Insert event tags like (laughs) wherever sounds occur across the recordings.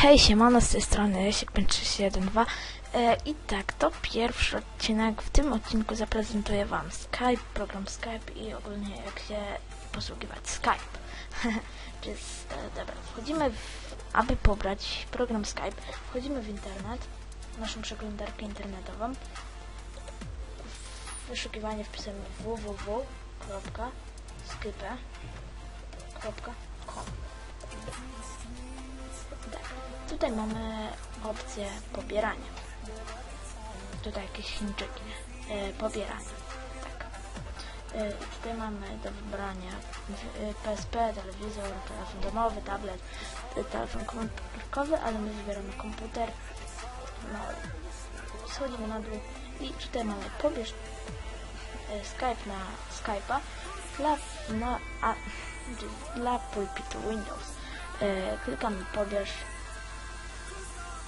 Hej, siemano, z tej strony Rysiek 312 e, I tak, to pierwszy odcinek. W tym odcinku zaprezentuję Wam Skype, program Skype i ogólnie jak się posługiwać Skype. (laughs) Więc, e, dobra, wchodzimy, w, aby pobrać program Skype, wchodzimy w internet, naszą przeglądarkę internetową. W wyszukiwanie wpisujemy www.skype.com Tutaj mamy opcję pobierania. Tutaj jakieś Chińczyki. E, pobieranie. Tak. E, tutaj mamy do wybrania w- e, PSP, telewizor, telefon domowy, tablet, e, telefon komórkowy, ale my wybieramy komputer. No, schodzimy na dół i tutaj mamy pobierz e, Skype na Skype'a dla, na, a, (laughs) dla pulpitu Windows. E, klikamy pobierz,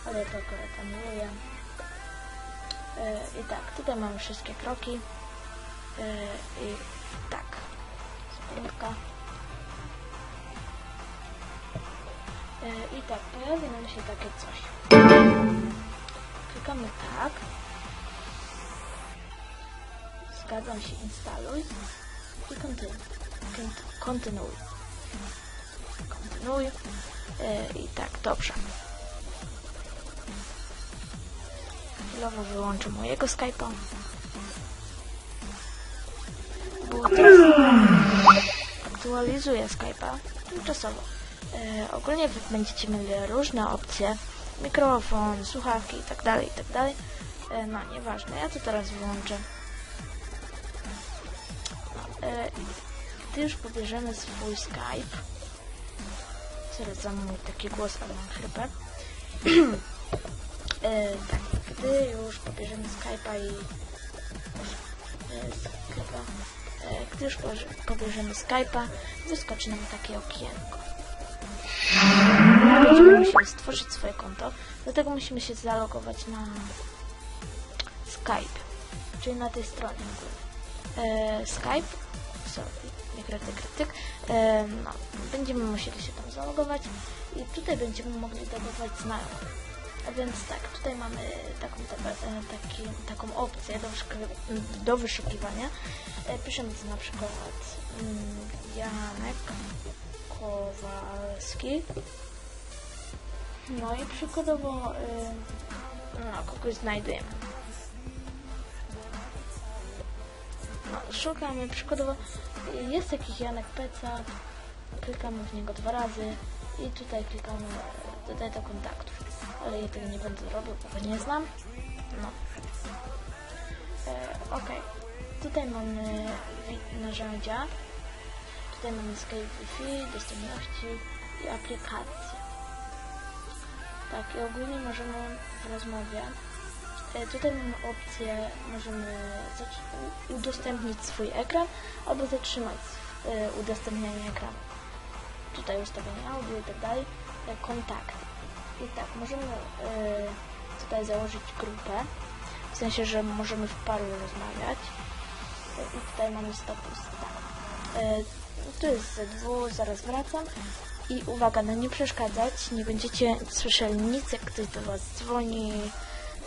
ale to akurat anuluję. E, I tak, tutaj mamy wszystkie kroki. E, I tak, sekundka. E, I tak, pojawi nam się takie coś. Klikamy tak. Zgadzam się, instaluj. I kontynuuj. Kont- Kontynuuj. Kontynuuj. I tak, dobrze. Chwilowo wyłączę mojego Skype'a. Bo teraz aktualizuję Skype'a tymczasowo. E, ogólnie wy będziecie mieli różne opcje. Mikrofon, słuchawki i tak dalej, i tak dalej. E, no, nieważne, ja to teraz wyłączę. E, gdy już pobierzemy swój Skype, Zaraz za mój taki głos, ale mam chrypę. e, tak, gdy już pobierzemy Skype'a i... Skype'a, e, gdy już pobierze- pobierzemy Skype'a, wyskoczy nam takie okienko. Będziemy musieli stworzyć swoje konto, dlatego musimy się zalogować na Skype, czyli na tej stronie. E, Skype, sorry, nie krytyk, krytyk. E, no, będziemy musieli się tam zalogować i tutaj będziemy mogli dodawać znajomych. A więc tak, tutaj mamy taką, e, taki, taką opcję do, do wyszukiwania. E, piszemy na przykład mm, Janek Kowalski. No i przykładowo y, no, kogoś znajdujemy. No, szukamy przykładowo jest jakiś Janek Peca, klikamy w niego dwa razy i tutaj klikamy dodaj do kontaktów. Ale ja tego nie będę robił, bo nie znam. No. E, ok. Tutaj mamy narzędzia. Tutaj mamy Skype Wi-Fi, dostępności i aplikacje. Tak, i ogólnie możemy w rozmowie. E, tutaj mamy opcję, możemy udostępnić swój ekran albo zatrzymać e, udostępnianie ekranu. Tutaj ustawienie audio i tak dalej. E, kontakty. I tak, możemy e, tutaj założyć grupę, w sensie, że możemy w paru rozmawiać. I tutaj mamy status tak. E, tu jest ZW, zaraz wracam. I uwaga, no nie przeszkadzać, nie będziecie słyszeli nic, jak ktoś do Was dzwoni,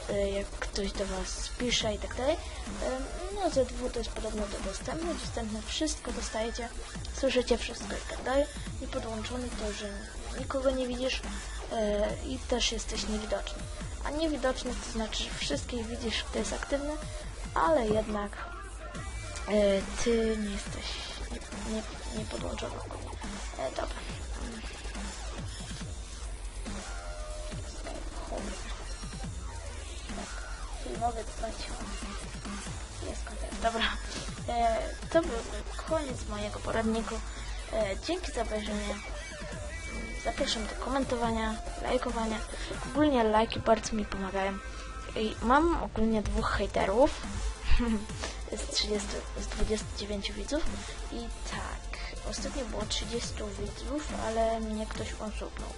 e, jak ktoś do Was pisze i tak dalej. E, No ZW to jest podobno do dostępne, dostępne wszystko dostajecie, słyszycie wszystko i tak dalej. I podłączony to, że nikogo nie widzisz i też jesteś niewidoczny. A niewidoczny to znaczy, że wszystkich widzisz, kto jest aktywny, ale jednak e, ty nie jesteś nie, nie, nie podłączony. E, dobra. Filmowy dbać Jest kontakt. Dobra. E, to był koniec mojego poradniku. E, dzięki za obejrzenie. Zapraszam do komentowania, lajkowania. Ogólnie lajki bardzo mi pomagają. I mam ogólnie dwóch hejterów. (laughs) z 30, z 29 widzów. I tak, ostatnio było 30 widzów, ale mnie ktoś unsubnął.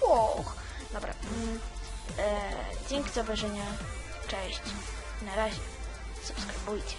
Och, dobra. Mm, e, dzięki za obejrzenie. Cześć. Na razie. Subskrybujcie.